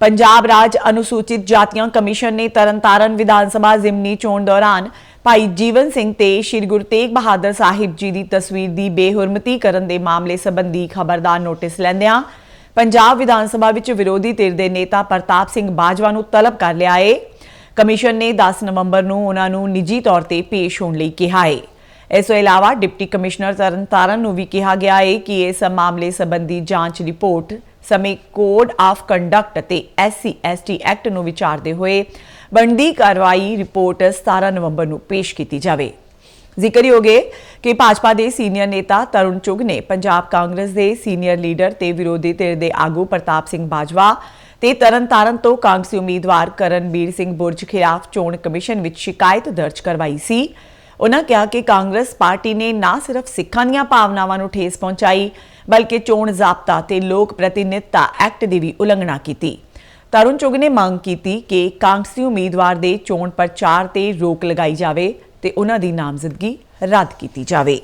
ਪੰਜਾਬ ਰਾਜ ਅਨੁਸੂਚਿਤ ਜਾਤੀਆਂ ਕਮਿਸ਼ਨ ਨੇ ਤਰਨਤਾਰਨ ਵਿਧਾਨ ਸਭਾ ਜ਼ਿਮਨੀ ਚੋਣ ਦੌਰਾਨ ਭਾਈ ਜੀਵਨ ਸਿੰਘ ਤੇ ਸ੍ਰੀ ਗੁਰੂ ਤੇਗ ਬਹਾਦਰ ਸਾਹਿਬ ਜੀ ਦੀ ਤਸਵੀਰ ਦੀ ਬੇਹੁਰਮਤੀ ਕਰਨ ਦੇ ਮਾਮਲੇ ਸੰਬੰਧੀ ਖਬਰਦਾਰ ਨੋਟਿਸ ਲੈਂਦਿਆਂ ਪੰਜਾਬ ਵਿਧਾਨ ਸਭਾ ਵਿੱਚ ਵਿਰੋਧੀ ਧਿਰ ਦੇ ਨੇਤਾ ਪ੍ਰਤਾਪ ਸਿੰਘ ਬਾਜਵਾ ਨੂੰ ਤਲਬ ਕਰ ਲਿਆ ਏ। ਕਮਿਸ਼ਨ ਨੇ 10 ਨਵੰਬਰ ਨੂੰ ਉਹਨਾਂ ਨੂੰ ਨਿੱਜੀ ਤੌਰ ਤੇ ਪੇਸ਼ ਹੋਣ ਲਈ ਕਿਹਾ ਏ। ਇਸ ਤੋਂ ਇਲਾਵਾ ਡਿਪਟੀ ਕਮਿਸ਼ਨਰ ਤਰਨਤਾਰਨ ਨੂੰ ਵੀ ਕਿਹਾ ਗਿਆ ਏ ਕਿ ਇਸ ਮਾਮਲੇ ਸੰਬੰਧੀ ਜਾਂਚ ਰਿਪੋਰਟ ਸਮੇਂ ਕੋਡ ਆਫ ਕੰਡਕਟ ਅਤੇ ਐਸਸੀ, ਐਸਟੀ ਐਕਟ ਨੂੰ ਵਿਚਾਰਦੇ ਹੋਏ ਬਣਦੀ ਕਾਰਵਾਈ ਰਿਪੋਰਟ 17 ਨਵੰਬਰ ਨੂੰ ਪੇਸ਼ ਕੀਤੀ ਜਾਵੇ। ਜ਼ਿਕਰਯੋਗ ਹੈ ਕਿ ਭਾਜਪਾ ਦੇ ਸੀਨੀਅਰ ਨੇਤਾ ਤਰੁਣ ਚੁਗ ਨੇ ਪੰਜਾਬ ਕਾਂਗਰਸ ਦੇ ਸੀਨੀਅਰ ਲੀਡਰ ਤੇ ਵਿਰੋਧੀ ਧਿਰ ਦੇ ਆਗੂ ਪ੍ਰਤਾਪ ਸਿੰਘ ਬਾਜਵਾ ਤੇ ਤਰਨਤਾਰਨ ਤੋਂ ਕਾਂਗਰਸੀ ਉਮੀਦਵਾਰ ਕਰਨਬੀਰ ਸਿੰਘ ਬੁਰਜ ਖਿਲਾਫ ਚੋਣ ਕਮਿਸ਼ਨ ਵਿੱਚ ਸ਼ਿਕਾਇਤ ਦਰਜ ਕਰਵਾਈ ਸੀ। ਉਹਨਾਂ ਕਿਹਾ ਕਿ ਕਾਂਗਰਸ ਪਾਰਟੀ ਨੇ ਨਾ ਸਿਰਫ ਸਿੱਖਾਂ ਦੀਆਂ ਭਾਵਨਾਵਾਂ ਨੂੰ ਠੇਸ ਪਹੁੰਚਾਈ ਬਲਕਿ ਚੋਣ ਜ਼ਾਬਤਾ ਤੇ ਲੋਕ ਪ੍ਰਤੀਨਿਧਤਾ ਐਕਟ ਦੀ ਵੀ ਉਲੰਘਣਾ ਕੀਤੀ। ਤਰੁਣ ਚੁਗ ਨੇ ਮੰਗ ਕੀਤੀ ਕਿ ਕਾਂਗਰਸੀ ਉਮੀਦਵਾਰ ਦੇ ਚੋਣ ਪ੍ਰਚਾਰ ਤੇ ਰੋਕ ਲਗਾਈ ਜਾਵੇ ਤੇ ਉਹਨਾਂ ਦੀ ਨਾਮਜ਼ਦਗੀ ਰੱਦ ਕੀਤੀ ਜਾਵੇ।